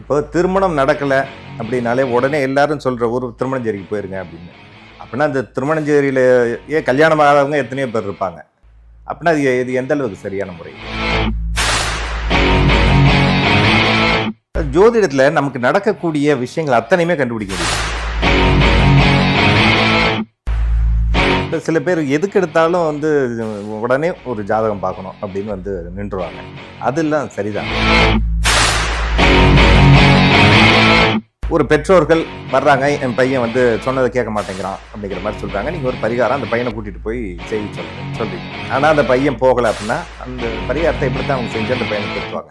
இப்போ திருமணம் நடக்கலை அப்படின்னாலே உடனே எல்லாரும் சொல்கிற ஒரு திருமணஞ்சேரிக்கு போயிருங்க அப்படின்னு. அப்படின்னா அந்த திருமணஞ்சேரியில் ஏன் கல்யாணம் ஆகாதவங்க எத்தனையோ பேர் இருப்பாங்க. அப்படின்னா இது இது எந்த அளவுக்கு சரியான முறை? ஜோதிடத்தில் நமக்கு நடக்கக்கூடிய விஷயங்கள் அத்தனையுமே கண்டுபிடிக்க முடியும். சில பேர் எதுக்கு எடுத்தாலும் வந்து உடனே ஒரு ஜாதகம் பார்க்கணும் அப்படின்னு வந்து நின்றுவாங்க. அதெல்லாம் சரிதான். ஒரு பெற்றோர்கள் வர்றாங்க என் பையன் வந்து சொன்னதை கேட்க மாட்டேங்கிறான் அப்படிங்கிற மாதிரி சொல்கிறாங்க நீங்கள் ஒரு பரிகாரம் அந்த பையனை கூட்டிகிட்டு போய் செய்ய சொல்றீங்க சொல்றீங்க. ஆனால் அந்த பையன் போகலை அப்படின்னா அந்த பரிகாரத்தை எப்படித்தான் அவங்க செஞ்சு அந்த பையனை திருத்துவாங்க?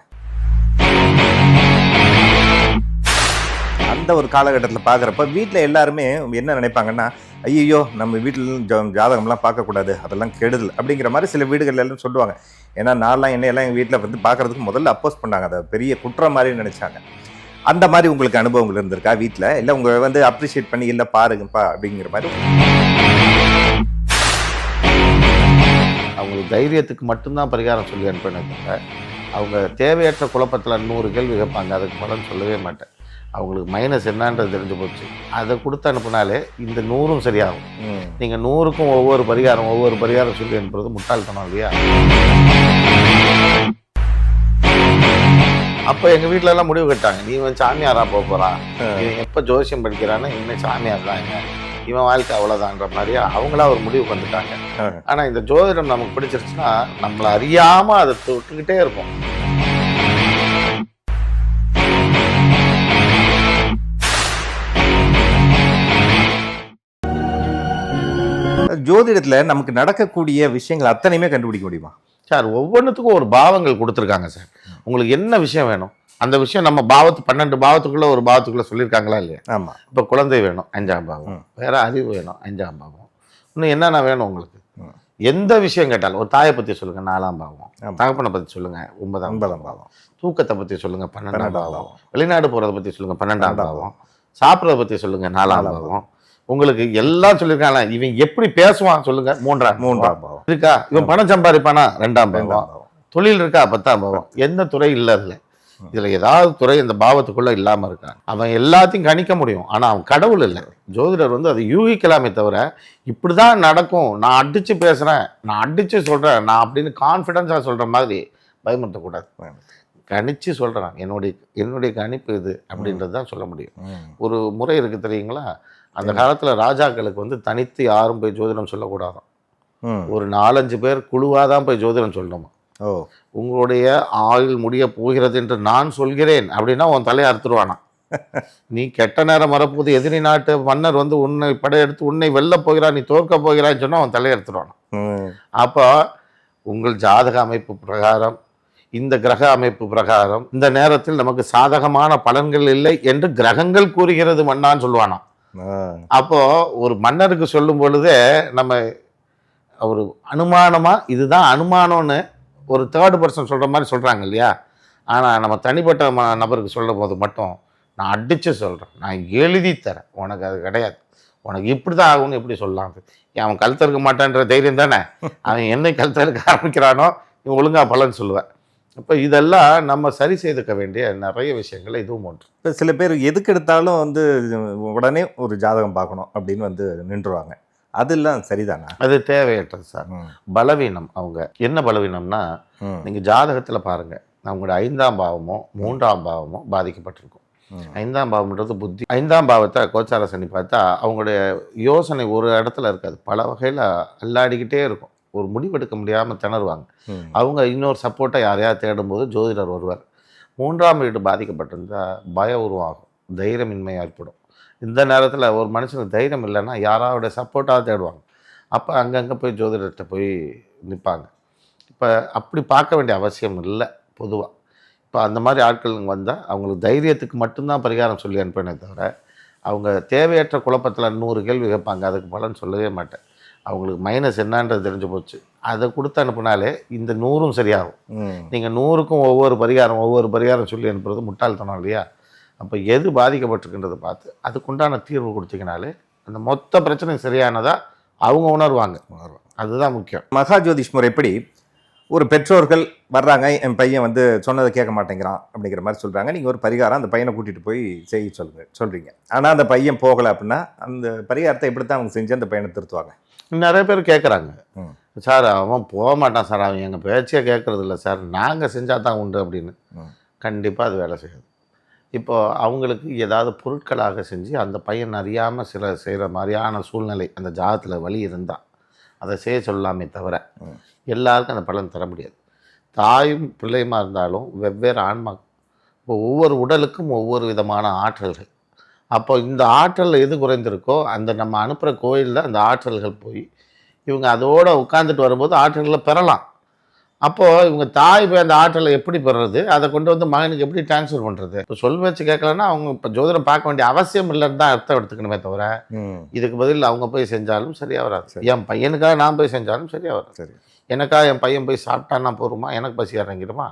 அந்த ஒரு காலகட்டத்தில் பார்க்குறப்ப வீட்டில் எல்லாருமே என்ன நினைப்பாங்கன்னா ஐயோ நம்ம வீட்டில் ஜாதகம்லாம் பார்க்கக்கூடாது அதெல்லாம் கெடுதல் அப்படிங்கிற மாதிரி சில வீடுகள் எல்லாம் சொல்லுவாங்க. ஏன்னா நான்லாம் என்னையெல்லாம் எங்கள் வீட்டில் வந்து பார்க்கறதுக்கு முதல்ல அப்போஸ் பண்ணாங்க. அதை பெரிய குற்றம் மாதிரி நினச்சாங்க. அந்த மாதிரி உங்களுக்கு அனுபவங்கள் இருந்திருக்கா வீட்டில் இல்லை உங்களை வந்து அப்ரிஷியேட் பண்ணி இல்லை பாருங்கப்பா அப்படிங்கிற மாதிரி? அவங்களுக்கு தைரியத்துக்கு மட்டும்தான் பரிகாரம் சொல்லி அனுப்பினேன் தவிர அவங்க தேவையற்ற குழப்பத்தில் நூறு கேள்வி கேட்பாங்க. அதுக்கு பலன் சொல்லவே மாட்டேன். அவங்களுக்கு மைனஸ் என்னன்றது தெரிஞ்சு போச்சு. அதை கொடுத்து அனுப்புனாலே இந்த நூறும் சரியாகும். நீங்கள் நூறுக்கும் ஒவ்வொரு பரிகாரம் ஒவ்வொரு பரிகாரம் சொல்லி அனுப்புறது முட்டாள்தனம் இல்லையா? அப்போ எங்கள் வீட்ல எல்லாம் முடிவு கட்டாங்க. நீ வந்து சாமியாரா போக போகிறான் இவன் எப்போ ஜோசியம் படிக்கிறான்னு இனிமேல் சாமியார் தாங்க இவன். வாழ்க்கை அவ்வளோதான்ற மாதிரியா அவங்களா ஒரு முடிவுக்கு வந்துட்டாங்க. ஆனால் இந்த ஜோதிடம் நமக்கு பிடிச்சிருச்சுன்னா நம்மளை அறியாமல் அதை தொட்டுக்கிட்டே இருப்போம். ஜோதிடத்தில் நமக்கு நடக்கக்கூடிய விஷயங்கள் அத்தனையுமே கண்டுபிடிக்க முடியுமா? சார் ஒவ்வொன்றுத்துக்கும் ஒரு பாவங்கள் கொடுத்துருக்காங்க சார். உங்களுக்கு என்ன விஷயம் வேணும்? அந்த விஷயம் நம்ம பாவத்து பன்னெண்டு பாவத்துக்குள்ள ஒரு பாவத்துக்குள்ள சொல்லியிருக்காங்களா இல்லையா? ஆமாம் இப்போ குழந்தை வேணும் அஞ்சாம் பாவம். வேற அறிவு வேணும் அஞ்சாம் பாவம். இன்னும் என்னென்ன வேணும் உங்களுக்கு. எந்த விஷயம் கேட்டாலும் ஒரு தாயை பற்றி சொல்லுங்க நாலாம் பாவம். தகப்பனை பற்றி சொல்லுங்க ஒன்பதாம் ஒன்பதாம் பாவம். தூக்கத்தை பற்றி சொல்லுங்க பன்னெண்டாம் பாவம். வெளிநாடு போகிறத பற்றி சொல்லுங்க பன்னெண்டாம் பாவம். சாப்பிட்றத பற்றி சொல்லுங்க நாலாம் நாலாம் பாவம். உங்களுக்கு எல்லாம் சொல்லியிருக்காங்க இவன் எப்படி பேசுவான் சொல்லுங்க. மூன்றாம் மூன்றாம் பாவம். இருக்கா? இவன் பணம் சம்பாதிப்பானா? ரெண்டாம் பாவம். தொழில் இருக்கா? பத்தாம் பாவம். எந்த துறை இல்லை அதில். இதில் ஏதாவது துறை இந்த பாவத்துக்குள்ள இல்லாமல் இருக்கான் அவன் எல்லாத்தையும் கணிக்க முடியும். ஆனால் அவன் கடவுள் இல்லை. ஜோதிடர் வந்து அதை யூகிக்கலாமே தவிர இப்படி தான் நடக்கும். நான் அடித்து பேசுகிறேன் நான் அடித்து சொல்கிறேன் நான் அப்படின்னு கான்ஃபிடென்ஸாக சொல்கிற மாதிரி பயமுறுத்தக்கூடாது. கணிச்சு சொல்கிறேன் என்னுடைய என்னுடைய கணிப்பு இது அப்படின்றது தான் சொல்ல முடியும். ஒரு முறை இருக்குது தெரியுங்களா? அந்த காலத்தில் ராஜாக்களுக்கு வந்து தனித்து யாரும் போய் ஜோதிடம் சொல்லக்கூடாதாம் ம். ஒரு நாலஞ்சு பேர் குழுவாக தான் போய் ஜோதிடம் சொல்லணுமா ஓ உங்களுடைய ஆயுள் முடிய போகிறது என்று நான் சொல்கிறேன் அப்படின்னா உன் தலையை அறுத்துருவானா நீ கெட்ட நேரம் வரப்போது எதிரி நாட்டு மன்னர் வந்து உன்னை படையெடுத்து உன்னை வெல்ல போகிறான் நீ தோற்க போகிறான்னு சொன்னா அவன் தலையை எடுத்துருவானா. அப்போ உங்கள் ஜாதக அமைப்பு பிரகாரம் இந்த கிரக அமைப்பு பிரகாரம் இந்த நேரத்தில் நமக்கு சாதகமான பலன்கள் இல்லை என்று கிரகங்கள் கூறுகிறது மன்னான்னு சொல்லுவானா. அப்போ ஒரு மன்னருக்கு சொல்லும் பொழுதே நம்ம ஒரு அனுமானமா இதுதான் அனுமானம்னு ஒரு தேர்ட் பர்சன் சொல்ற மாதிரி சொல்றாங்க இல்லையா? ஆனா நம்ம தனிப்பட்ட ம- நபருக்கு சொல்லும் போது மட்டும் நான் அடிச்சு சொல்றேன். நான் எழுதி தரேன். உனக்கு அது கிடையாது. உனக்கு இப்படி தான் ஆகும்னு எப்படி சொல்லலாம் அவன் கழுத்த இருக்க மாட்டான்ற தைரியம் தானே? அவன் என்ன கழுத்த இருக்க ஆரம்பிக்கிறானோ நீ ஒழுங்கா பலன் சொல்லுவேன் இப்போ இதெல்லாம் நம்ம சரி செய்துக்க வேண்டிய நிறைய விஷயங்கள் இதுவும் ஒன்று. இப்ப சில பேர் எதுக்கு எடுத்தாலும் வந்து உடனே ஒரு ஜாதகம் பார்க்கணும் அப்படின்னு வந்து நின்றுவாங்க அதெல்லாம் சரிதானா? அது தேவையற்றது சார். பலவீனம் அவங்க. என்ன பலவீனம்னா ம். நீங்க ஜாதகத்துல பாருங்க. அவங்களோட ஐந்தாம் பாவமோ மூன்றாம் பாவமோ பாதிக்கப்பட்டிருக்கும். ஐந்தாம் பாவம்ன்றது புத்தி. ஐந்தாம் பாவத்தை கோச்சார சனி பார்த்தா அவங்களுடைய யோசனை ஒரு இடத்துல இருக்காது. பல வகையில அல்லாடிக்கிட்டே இருக்கும். ஒரு முடிவெடுக்க முடியாம திணறுவாங்க. அவங்க இன்னொரு சப்போர்ட்டை யாரையாவது தேடும்போது ஜோதிடர் வருவார் மூன்றாம் வீடு பாதிக்கப்பட்டிருந்தா பயம் உருவாகும் தைரியமின்மை ஏற்படும். இந்த நேரத்தில் ஒரு மனுஷனுக்கு தைரியம் இல்லைன்னா யாராவோட சப்போர்ட்டாக தேடுவாங்க. அப்போ அங்கங்கே போய் ஜோதிடர்கிட்ட போய் நிற்பாங்க இப்போ அப்படி பார்க்க வேண்டிய அவசியம் இல்லை பொதுவாக இப்போ அந்த மாதிரி ஆட்கள் வந்தால் அவங்களுக்கு தைரியத்துக்கு மட்டும்தான் பரிகாரம் சொல்லி அனுப்பினே தவிர அவங்க தேவையற்ற குழப்பத்தில் நூறு கேள்வி கேட்பாங்க அதுக்கு பலன் சொல்லவே மாட்டேன். அவங்களுக்கு மைனஸ் என்னன்றது தெரிஞ்சு போச்சு. அதை கொடுத்து அனுப்புனாலே இந்த நூறும் சரியாகும். நீங்கள் நூறுக்கும் ஒவ்வொரு பரிகாரம் ஒவ்வொரு பரிகாரம் சொல்லி அனுப்புறது முட்டாள்தனம் இல்லையா? அப்போ எது பாதிக்கப்பட்டிருக்குன்றதை பார்த்து அதுக்குண்டான தீர்வு கொடுத்தீங்கனாலே அந்த மொத்த பிரச்சனை சரியானதா அவங்க உணர்வாங்க. அதுதான் முக்கியம். மகா ஜோதிஷ் முறைப்படி ஒரு பெற்றோர்கள் வர்றாங்க என் பையன் வந்து சொன்னதை கேட்க மாட்டேங்கிறான் அப்படிங்கிற மாதிரி சொல்கிறாங்க நீங்கள் ஒரு பரிகாரம் அந்த பையனை கூட்டிகிட்டு போய் செய்ய சொல்லுங்க சொல்கிறீங்க ஆனால் அந்த பையன் போகலை அப்படின்னா அந்த பரிகாரத்தை எப்படி தான் அவங்க செஞ்சு அந்த பையனை திருத்துவாங்க? நிறைய பேர் கேட்குறாங்க. சார் அவன் போக மாட்டான் சார். அவன் எங்கள் பேச்சே கேட்கறது இல்லை சார். நாங்கள் செஞ்சால் தான் உண்டு அப்படின்னு. கண்டிப்பாக அது வேலை செய்யாது. இப்போ அவங்களுக்கு ஏதாவது பொருட்களாக செஞ்சு அந்த பையன் அறியாமல் சில செய்கிற மாதிரியான சூழ்நிலை அந்த ஜாதத்தில் வழி இருந்தால் அதை செய்ய சொல்லலாமே தவிர. எல்லாருக்கும் அந்த பலன் தர முடியாது. தாயும் பிள்ளையுமா இருந்தாலும் வெவ்வேறு ஆன்மா இப்போ ஒவ்வொரு உடலுக்கும் ஒவ்வொரு விதமான ஆற்றல்கள். அப்போ இந்த ஆற்றல் எது குறைந்திருக்கோ அந்த நம்ம அனுப்புகிற கோயிலில் அந்த ஆற்றல்கள் போய் இவங்க அதோட உட்காந்துட்டு வரும்போது ஆற்றல்களை பெறலாம். அப்போது இவங்க தாய் போய் அந்த ஆற்றலை எப்படி பெறுறது? அதை கொண்டு வந்து மகனுக்கு எப்படி ட்ரான்ஸ்ஃபர் பண்ணுறது இப்போ சொல் வச்சு கேட்கலன்னா அவங்க இப்போ ஜோதிடம் பார்க்க வேண்டிய அவசியம் இல்லைன்னு தான் அர்த்தம் எடுத்துக்கணுமே தவிர இதுக்கு பதில் அவங்க போய் செஞ்சாலும் சரியாக வராது. என் பையனுக்காக நான் போய் செஞ்சாலும் சரியாக வராது. சரி. எனக்காக என் பையன் போய் சாப்பிட்டான்னா போருமா எனக்கு பசி இறங்கிடுமா?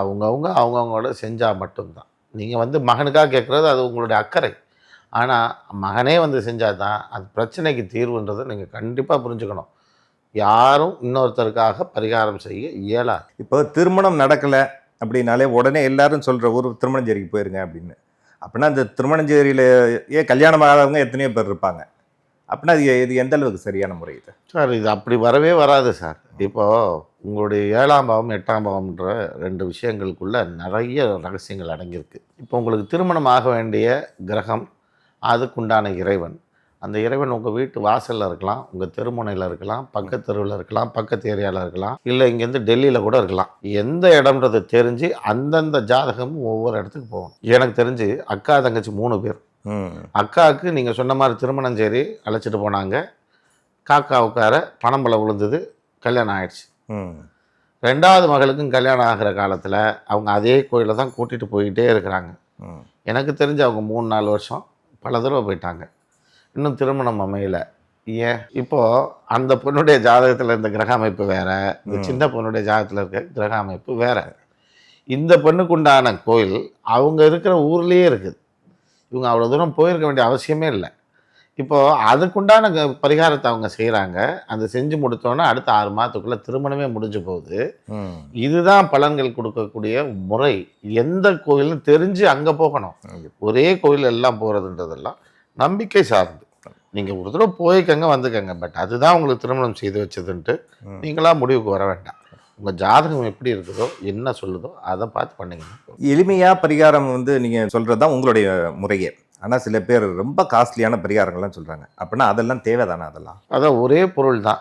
அவங்கவுங்க அவங்கவுங்களோட செஞ்சால் மட்டும்தான். நீங்கள் வந்து மகனுக்காக கேட்குறது அது உங்களுடைய அக்கறை. ஆனால் மகனே வந்து செஞ்சால் தான் அது பிரச்சனைக்கு தீர்வுன்றதை நீங்கள் கண்டிப்பாக புரிஞ்சுக்கணும். யாரும் இன்னொருத்தருக்காக பரிகாரம் செய்ய இயலாது. இப்போ திருமணம் நடக்கலை அப்படின்னாலே உடனே எல்லாரும் சொல்கிற ஒரு திருமணஞ்சேரிக்கு போயிருங்க அப்படின்னு. அப்படின்னா அந்த திருமணஞ்சேரியில் ஏன் கல்யாணம் ஆகாதவங்க எத்தனையோ பேர் இருப்பாங்க. அப்படின்னா இது இது எந்த அளவுக்கு சரியான முறை இது? சார் இது அப்படி வரவே வராது சார். இப்போது உங்களுடைய ஏழாம் பாவம் எட்டாம் பாவம்ன்ற ரெண்டு விஷயங்களுக்குள்ள நிறைய ரகசியங்கள் அடங்கியிருக்கு. இப்போ உங்களுக்கு திருமணம் ஆக வேண்டிய கிரகம் அதுக்குண்டான இறைவன். அந்த இறைவன் உங்கள் வீட்டு வாசலில் இருக்கலாம் உங்கள் தெருமுனையில் இருக்கலாம் பக்கத்து தெருவில் இருக்கலாம் பக்கத்து ஏரியாவில் இருக்கலாம் இல்லை இங்கேருந்து டெல்லியில் கூட இருக்கலாம். எந்த இடம்ன்றது தெரிஞ்சு அந்தந்த ஜாதகமும் ஒவ்வொரு இடத்துக்கு போகணும். எனக்கு தெரிஞ்சு அக்கா தங்கச்சி மூணு பேர். அக்காவுக்கு நீங்கள் சொன்ன மாதிரி திருமணஞ்சேரி அழைச்சிட்டு போனாங்க. காக்கா உட்கார பணம்பழம் விழுந்தது கல்யாணம் ஆயிடுச்சு. ரெண்டாவது மகளுக்கும் கல்யாணம் ஆகிற காலத்தில் அவங்க அதே கோயிலில் தான் கூட்டிகிட்டு போயிட்டே இருக்கிறாங்க. எனக்கு தெரிஞ்சு அவங்க மூணு நாலு வருஷம் பல தடவை போயிட்டாங்க. இன்னும் திருமணம் அமையல. ஏன்? இப்போது அந்த பொண்ணுடைய ஜாதகத்தில் இருந்த கிரக அமைப்பு வேற இந்த. சின்ன பொண்ணுடைய ஜாதகத்தில் இருக்க கிரக அமைப்பு வேற. இந்த பெண்ணுக்குண்டான கோயில் அவங்க இருக்கிற ஊர்லேயே இருக்குது. இவங்க அவ்வளோ தூரம் போயிருக்க வேண்டிய அவசியமே இல்லை. இப்போது அதுக்குண்டான பரிகாரத்தை அவங்க செய்கிறாங்க அதை செஞ்சு முடித்தோன்னே அடுத்த ஆறு மாதத்துக்குள்ளே திருமணமே முடிஞ்சு போகுது. இதுதான் பலன்கள் கொடுக்கக்கூடிய முறை. எந்த கோயிலும் தெரிஞ்சு அங்கே போகணும். ஒரே கோயில் எல்லாம் போகிறதுன்றதெல்லாம் நம்பிக்கை சார்ந்து. நீங்கள் ஒரு தடவை போய்க்கங்க வந்துக்கங்க. பட் அதுதான் உங்களுக்கு திருமணம் செய்து வச்சதுன்ட்டு ம். நீங்களா முடிவுக்கு வர வேண்டாம். உங்கள் ஜாதகம் எப்படி இருக்குதோ என்ன சொல்லுதோ அதை பார்த்து பண்ணுங்க எளிமையாக பரிகாரம் வந்து நீங்கள் சொல்கிறது தான் உங்களுடைய முறையே. ஆனால் சில பேர் ரொம்ப காஸ்ட்லியான பரிகாரங்கள்லாம் சொல்கிறாங்க அப்படின்னா அதெல்லாம் தேவைதானே அதெல்லாம்? அதான் ஒரே பொருள் தான்.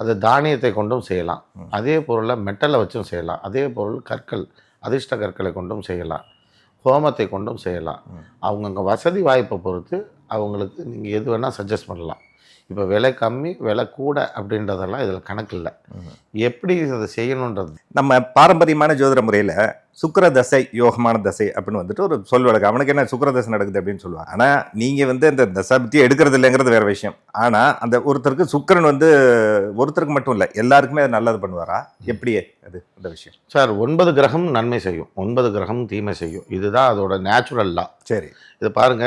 அது தானியத்தை கொண்டும் செய்யலாம். அதே பொருளை மெட்டலை வச்சும் செய்யலாம். அதே பொருள் கற்கள் அதிர்ஷ்ட கற்களை கொண்டும் செய்யலாம். ஹோமத்தை கொண்டும் செய்யலாம். அவங்கவுங்க வசதி வாய்ப்பை பொறுத்து அவங்களுக்கு நீங்கள் எது வேணால் சஜஸ்ட் பண்ணலாம். இப்போ விலை கம்மி விலை கூட அப்படின்றதெல்லாம் இதில் கணக்கு இல்லை. எப்படி அதை செய்யணுன்றது? நம்ம பாரம்பரியமான ஜோதிட முறையில் சுக்கிர தசை யோகமான தசை அப்படின்னு வந்துட்டு ஒரு சொல் வழக்கு. அவனுக்கு என்ன சுக்கிர தசை நடக்குது அப்படின்னு சொல்லுவாங்க. ஆனால் நீங்கள் வந்து அந்த தசை பற்றி எடுக்கிறது இல்லைங்கிறது வேற விஷயம். ஆனால் அந்த ஒருத்தருக்கு சுக்கிரன் வந்து ஒருத்தருக்கு மட்டும் இல்லை எல்லாருக்குமே அது நல்லது பண்ணுவாரா? எப்படியே அது அந்த விஷயம்? சார் ஒன்பது கிரகம் நன்மை செய்யும். ஒன்பது கிரகம் தீமை செய்யும். இதுதான் அதோட நேச்சுரல் லா சரி. இது பாருங்க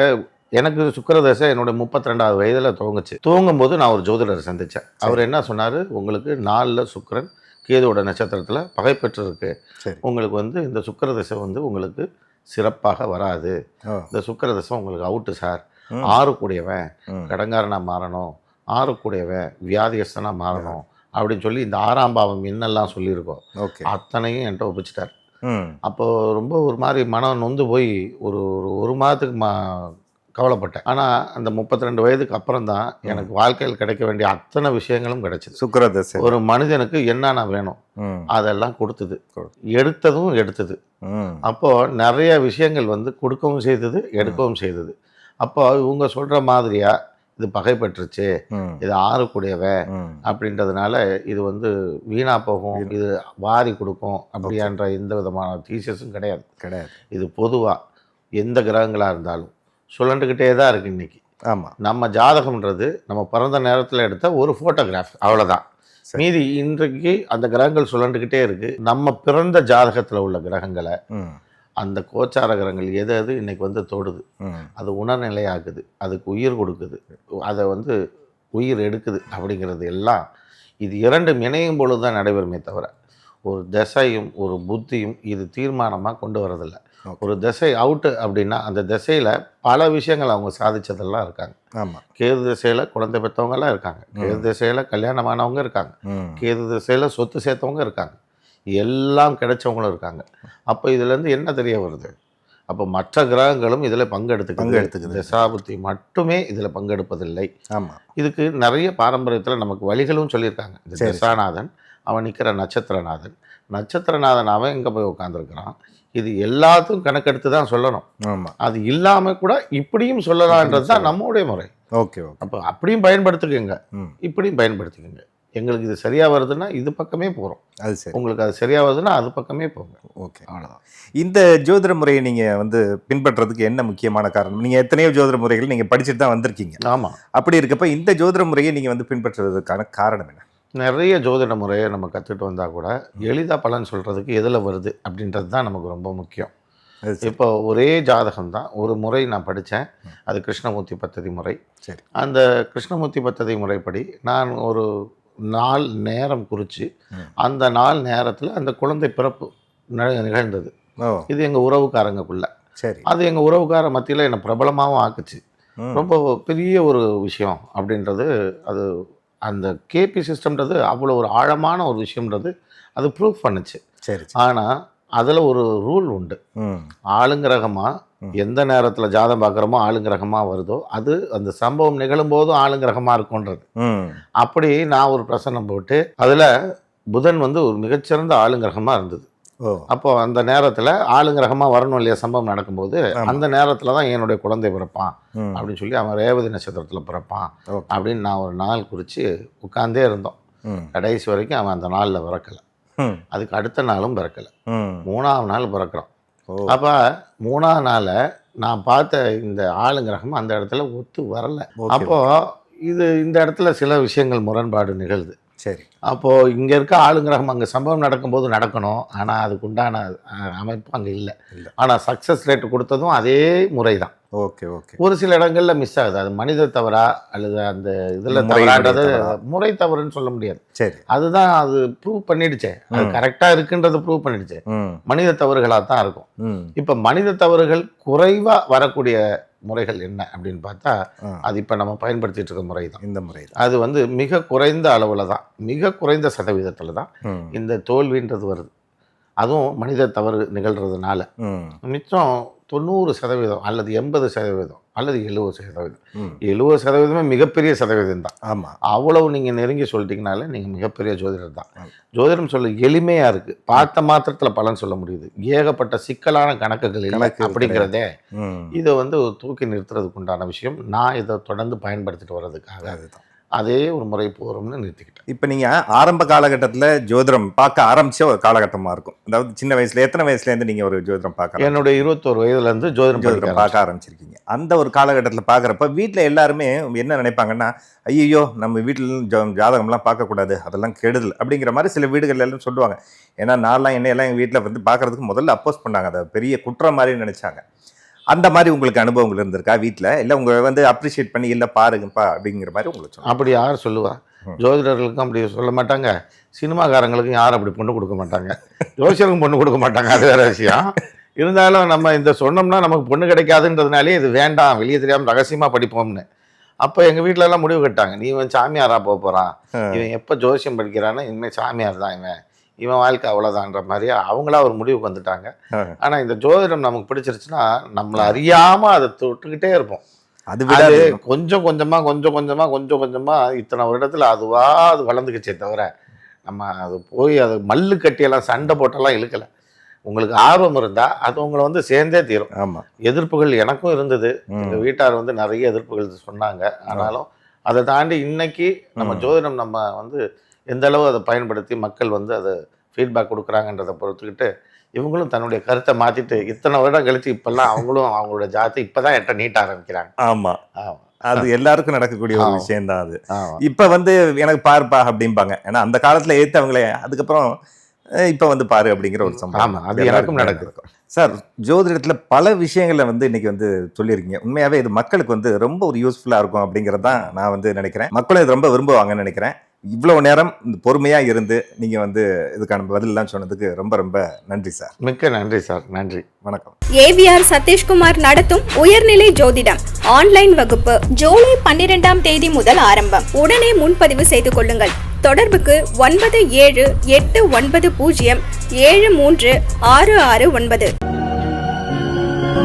எனக்கு சுக்கிரதசை என்னோட முப்பத்தி ரெண்டாவது வயதில் துவங்குச்சு. துவங்கும் போது நான் ஒரு ஜோதிடர் சந்தித்தேன் அவர் என்ன சொன்னார்? உங்களுக்கு நாலில் சுக்கிரன் கேதுவோட நட்சத்திரத்தில் பகை பெற்றிருக்கு. உங்களுக்கு வந்து இந்த சுக்கிரதசை வந்து உங்களுக்கு சிறப்பாக வராது. இந்த சுக்கிரதசை உங்களுக்கு அவுட்டு சார். ஆறு கூடியவன் ம். கடங்காரனா மாறணும். ஆறு கூடியவன் வியாதியஸ்தனா மாறணும். அப்படின்னு சொல்லி இந்த ஆறாம் பாவம் என்னெல்லாம் சொல்லியிருக்கோம் அத்தனையும் என்கிட்ட ஒப்பிச்சிட்டார். ம். அப்போ ரொம்ப ஒரு மாதிரி மனம் நொந்து போய் ஒரு ஒரு ஒரு மாதத்துக்கு மா கவலைப்பட்டேன். ஆனால் அந்த முப்பத்தி ரெண்டு வயதுக்கு அப்புறம் தான் எனக்கு வாழ்க்கையில் கிடைக்க வேண்டிய அத்தனை விஷயங்களும் கிடைச்சிது. சுக்கிர தசை ஒரு மனிதனுக்கு என்னென்ன வேணும் அதெல்லாம் கொடுத்தது. கொடு. எடுத்ததும் எடுத்தது. அப்போது நிறைய விஷயங்கள் வந்து கொடுக்கவும் செய்தது எடுக்கவும் செய்தது. அப்போ இவங்க சொல்கிற மாதிரியா இது பகை பெற்றுச்சு ம். இது ஆறக்கூடியவன் அப்படின்றதுனால இது வந்து வீணாக போகும் இது வாரி கொடுக்கும் அப்படின்ற எந்த விதமான தீசஸும் கிடையாது. கிடையாது. இது பொதுவாக எந்த கிரகங்களாக இருந்தாலும் சுழண்டுக்கிட்டே தான் இருக்குது இன்னைக்கு. ஆமாம் நம்ம ஜாதகம்ன்றது நம்ம பிறந்த நேரத்தில் எடுத்த ஒரு ஃபோட்டோகிராஃப் அவ்வளோதான். மீதி இன்றைக்கு அந்த கிரகங்கள் சுழண்டுக்கிட்டே இருக்குது நம்ம பிறந்த ஜாதகத்தில் உள்ள கிரகங்களை அந்த கோச்சார கிரகங்கள் எது எது இன்னைக்கு வந்து தொடுது. அது உணர்நிலையாக்குது. அதுக்கு உயிர் கொடுக்குது. அதை வந்து உயிர் எடுக்குது அப்படிங்கிறது எல்லாம் இது இரண்டும் இணையும் பொழுது தான் நடைபெறுமே தவிர ஒரு திசையும் ஒரு புத்தியும் இது தீர்மானமாக கொண்டு வரதில்லை. ஒரு திசை அவுட்டு அப்படின்னா அந்த திசையில் பல விஷயங்கள் அவங்க சாதிச்சதெல்லாம் இருக்காங்க. ஆமா. கேது திசையில் குழந்தை பெற்றவங்கலாம் இருக்காங்க. கேது திசையில் கல்யாணமானவங்க இருக்காங்க. கேது திசையில் சொத்து சேர்த்தவங்க இருக்காங்க. எல்லாம் கிடைச்சவங்களும் இருக்காங்க. அப்போ இதுலேருந்து என்ன தெரிய வருது? அப்போ மற்ற கிரகங்களும் இதில் பங்கெடுத்துக்குது. பங்கெடுத்துக்குது. திசாபுத்தி மட்டுமே இதில் பங்கெடுப்பதில்லை. ஆமா. இதுக்கு நிறைய பாரம்பரியத்தில் நமக்கு வழிகளும் சொல்லியிருக்காங்க. திசாநாதன் அவன் நிற்கிற நட்சத்திரநாதன். நட்சத்திரநாதன் அவன் எங்கே போய் உட்காந்துருக்கிறான் இது எல்லாத்துக்கும் கணக்கெடுத்து தான் சொல்லணும். ஆமா. அது இல்லாமல் கூட இப்படியும் சொல்லலான்றது தான் நம்முடைய முறை. ஓகே அப்போ அப்படியும் பயன்படுத்திக்கோங்க. இப்படியும் பயன்படுத்திக்கோங்க. எங்களுக்கு இது சரியாக வருதுன்னா இது பக்கமே போகிறோம் அது சரி. உங்களுக்கு அது சரியாக வருதுன்னா அது பக்கமே போங்க. ஓகே. அவ்வளோதான் இந்த ஜோதிட முறையை நீங்க வந்து பின்பற்றதுக்கு என்ன முக்கியமான காரணம்? நீங்க எத்தனையோ ஜோதிட முறைகள் நீங்க படிச்சுட்டு தான் வந்திருக்கீங்க. ஆமாம் அப்படி இருக்கப்ப இந்த ஜோதிட முறையை நீங்க வந்து பின்பற்றுறதுக்கான காரணம் என்ன? நிறைய ஜோதிட முறையை நம்ம கற்றுட்டு வந்தால் கூட எளிதாக பலன் சொல்கிறதுக்கு எதில் வருது அப்படின்றது தான் நமக்கு ரொம்ப முக்கியம். இப்போ ஒரே ஜாதகம் தான். ஒரு முறை நான் படித்தேன் அது கிருஷ்ணமூர்த்தி பத்ததி முறை. சரி. அந்த கிருஷ்ணமூர்த்தி பத்ததி முறைப்படி நான் ஒரு நாள் நேரம் குறித்து. அந்த நாள் நேரத்தில் அந்த குழந்தை பிறப்பு நிகழ்ந்தது. இது எங்கள் உறவுக்காரங்கக்குள்ள சரி. அது எங்கள் உறவுக்கார மத்தியில் என்னை பிரபலமாகவும் ஆக்குச்சு. ரொம்ப பெரிய ஒரு விஷயம் அப்படின்றது அது அந்த கேபி சிஸ்டம்ன்றது அவ்வளோ ஒரு ஆழமான ஒரு விஷயம்ன்றது அது ப்ரூவ் பண்ணுச்சு. சரி. ஆனால் அதில் ஒரு ரூல் உண்டு. ஆளுங்கிரகமாக. எந்த நேரத்தில் ஜாதம் பார்க்குறோமோ ஆளுங்கிரகமாக வருதோ அது அந்த சம்பவம் நிகழும் போதும் ஆளுங்கிரகமாக இருக்கும்ன்றது அப்படி நான் ஒரு பிரசன்னம் போட்டு அதில் புதன் வந்து ஒரு மிகச்சிறந்த ஆளுங்கிரகமாக இருந்தது. அப்போ அந்த நேரத்தில் ஆளுங்கிரகமாக வரணும் இல்லையா சம்பவம் நடக்கும்போது. அந்த நேரத்தில் தான் என்னுடைய குழந்தை பிறப்பான் அப்படின்னு சொல்லி அவன் ரேவதி நட்சத்திரத்தில் பிறப்பான் அப்படின்னு நான் ஒரு நாள் குறித்து உட்காந்தே இருந்தோம். கடைசி வரைக்கும் அவன் அந்த நாளில் பிறக்கலை. அதுக்கு அடுத்த நாளும் பிறக்கலை. மூணாவது நாள் பிறக்கிறான் அப்போ மூணாவது நாளில் நான் பார்த்த இந்த ஆளுங்கிரகம் அந்த இடத்துல ஒத்து வரல. அப்போது இது இந்த இடத்துல சில விஷயங்கள் முரண்பாடு நிகழுது. சரி. அப்போது இங்கே இருக்க ஆளுங்கிரகம் அங்கே சம்பவம் நடக்கும்போது நடக்கணும். ஆனால் அதுக்கு உண்டான அஹ், அமைப்பு அங்கே இல்லை. இல்ல. ஆனால் சக்ஸஸ் ரேட் கொடுத்ததும் அதே முறை தான் ஓகே ஓகே. ஒரு சில இடங்களில் மிஸ் ஆகுது. அது மனித தவறா அல்லது அந்த இதில் தவறான்றது தவறா. முறை தவறுன்னு சொல்ல முடியாது. சரி. அதுதான் அது ப்ரூவ் பண்ணிடுச்சே. அது. கரெக்டாக இருக்குன்றதை ப்ரூவ் பண்ணிடுச்சே. மனித தவறுகளாக தான் இருக்கும் இப்போ மனித தவறுகள் குறைவாக வரக்கூடிய முறைகள் என்ன அப்படின்னு பார்த்தா அது இப்போ நம்ம பயன்படுத்திட்டு இருக்க முறை தான் இந்த முறை அது வந்து மிக குறைந்த அளவில் தான் மிக குறைந்த சதவீதத்தில் தான் இந்த தோல்வின்றது வருது. அதுவும் மனித தவறு நிகழ்கிறதுனால மிச்சம் தொண்ணூறு சதவீதம் அல்லது எண்பது சதவீதம் அல்லது எழுபது சதவீதம். எழுபது சதவீதமே மிகப்பெரிய சதவீதம் தான். ஆமா. அவ்வளவு நீங்கள் நெருங்கி சொல்லிட்டீங்கனாலே நீங்கள் மிகப்பெரிய ஜோதிடர் தான். ஜோதிடம் சொல்ல எளிமையாக இருக்குது பார்த்த மாத்திரத்தில் பலன் சொல்ல முடியுது. ஏகப்பட்ட சிக்கலான கணக்குகள் இல்லை அப்படிங்கிறதே இதை வந்து தூக்கி நிறுத்துறதுக்கு உண்டான விஷயம். நான் இதை தொடர்ந்து பயன்படுத்திட்டு வர்றதுக்காக அதுதான். அதே ஒரு முறை போகிறோம்னு நிறுத்திக்கிட்டேன். இப்போ நீங்கள் ஆரம்ப காலகட்டத்தில் ஜோதிடம் பார்க்க ஆரம்பிச்ச ஒரு காலகட்டமாக இருக்கும். அதாவது சின்ன வயசுல எத்தனை வயசுலேருந்து நீங்கள் ஒரு ஜோதிடம் பார்க்க என்னுடைய இருபத்தோரு வயதுலேருந்து ஜோதிடம் ஜோதிடம் பார்க்க ஆரம்பிச்சிருக்கீங்க. அந்த ஒரு காலகட்டத்தில் பார்க்குறப்ப வீட்டில் எல்லாருமே என்ன நினைப்பாங்கன்னா ஐயோ நம்ம வீட்டில் ஜா- ஜாதகம்லாம் பார்க்கக்கூடாது அதெல்லாம் கெடுதல் அப்படிங்கிற மாதிரி சில வீடுகள்ல எல்லாம் சொல்லுவாங்க. ஏன்னா நான்லாம் என்னையெல்லாம் எங்கள் வீட்டில் வந்து பார்க்கறதுக்கு முதல்ல அப்போஸ் பண்ணாங்க. அதை பெரிய குற்றம் மாதிரி நினச்சாங்க. அந்த மாதிரி உங்களுக்கு அனுபவங்கள் இருந்திருக்கா வீட்டில் இல்லை உங்களை வந்து அப்ரிஷியேட் பண்ணி இல்லை பாருங்கப்பா அப்படிங்கிற மாதிரி உங்களுக்கு அப்படி யார் சொல்லுவா. ஜோதிடர்களுக்கும் அப்படி சொல்ல மாட்டாங்க. சினிமாக்காரங்களுக்கும் யாரும் அப்படி பொண்ணு கொடுக்க மாட்டாங்க? ஜோசியருக்கும் பொண்ணு கொடுக்க மாட்டாங்க. அது வேற விஷயம். இருந்தாலும் நம்ம இந்த சொன்னோம்னா நமக்கு பொண்ணு கிடைக்காதுன்றதுனாலே இது வேண்டாம் வெளியே தெரியாமல் ரகசியமாக படிப்போம்னு. அப்போ எங்கள் வீட்ல எல்லாம் முடிவு கட்டாங்க. நீ இவன் சாமியாரா போக போகிறான் இவன் எப்போ ஜோசியம் படிக்கிறான்னா இனிமேல் சாமியார் தான் இவன். இவன் வாழ்க்கை அவ்வளோதான்ற மாதிரி அவங்களா ஒரு முடிவுக்கு வந்துட்டாங்க. ஆனால் இந்த ஜோதிடம் நமக்கு பிடிச்சிருச்சுன்னா நம்மளை அறியாமல் அதை தொட்டுக்கிட்டே இருப்போம். அது கொஞ்சம் கொஞ்சமா கொஞ்சம் கொஞ்சமா கொஞ்சம் கொஞ்சமா இத்தனை வருடத்துல அதுவா அது வளர்ந்துக்குச்சே தவிர நம்ம அது போய் அது மல்லு கட்டியெல்லாம் சண்டை போட்டெல்லாம் இழுக்கல. உங்களுக்கு ஆர்வம் இருந்தா அது உங்களை வந்து சேர்ந்தே தீரும். ஆமாம் எதிர்ப்புகள் எனக்கும் இருந்தது. எங்க வீட்டார் வந்து நிறைய எதிர்ப்புகள் சொன்னாங்க. ஆனாலும் அதை தாண்டி இன்னைக்கு நம்ம. ஜோதிடம் நம்ம வந்து எந்த அளவு அதை பயன்படுத்தி மக்கள் வந்து அதை ஃபீட்பேக் கொடுக்குறாங்கன்றதை பொறுத்துக்கிட்டு இவங்களும் தன்னுடைய கருத்தை மாத்திட்டு இத்தனை வருடம் கழிச்சு இப்பெல்லாம் அவங்களும் அவங்களோட ஜாத்தை இப்பதான் என்கிட்ட நீட்ட ஆரம்பிக்கிறாங்க. ஆமாம் ஆமா. அது எல்லாருக்கும் நடக்கக்கூடிய ஒரு. விஷயம் தான் அது. இப்ப வந்து எனக்கு பாருப்பா அப்படிம்பாங்க. ஏன்னா அந்த காலத்துல ஏத்தவங்களே அதுக்கப்புறம் அஹ், இப்ப வந்து பாரு அப்படிங்கிற ஒரு சம்பவம். ஆமா, அது எல்லாருக்கும் நடக்குது. சார் ஜோதிடத்துல பல விஷயங்களை வந்து இன்னைக்கு வந்து சொல்லியிருக்கீங்க. உண்மையாவே இது மக்களுக்கு வந்து ரொம்ப ஒரு யூஸ்ஃபுல்லா இருக்கும் அப்படிங்கறது தான் நான் வந்து நினைக்கிறேன். மக்களும் இது ரொம்ப விரும்புவாங்கன்னு நினைக்கிறேன். இவ்வளவு நேரம் இந்த பொறுமையா இருந்து நீங்க வந்து இதுக்கான பதிலெல்லாம் சொன்னதுக்கு ரொம்ப ரொம்ப நன்றி சார். மிக்க நன்றி சார். நன்றி. வணக்கம். ஏவிஆர் சதீஷ்குமார் நடத்தும் உயர்நிலை ஜோதிடம். ஆன்லைன் வகுப்பு ஜூலை பன்னிரெண்டாம் தேதி முதல் ஆரம்பம். உடனே முன்பதிவு செய்து கொள்ளுங்கள். தொடர்புக்கு ஒன்பது ஏழு எட்டு ஒன்பது பூஜ்ஜியம் ஏழு மூன்று ஆறு ஆறு ஒன்பது.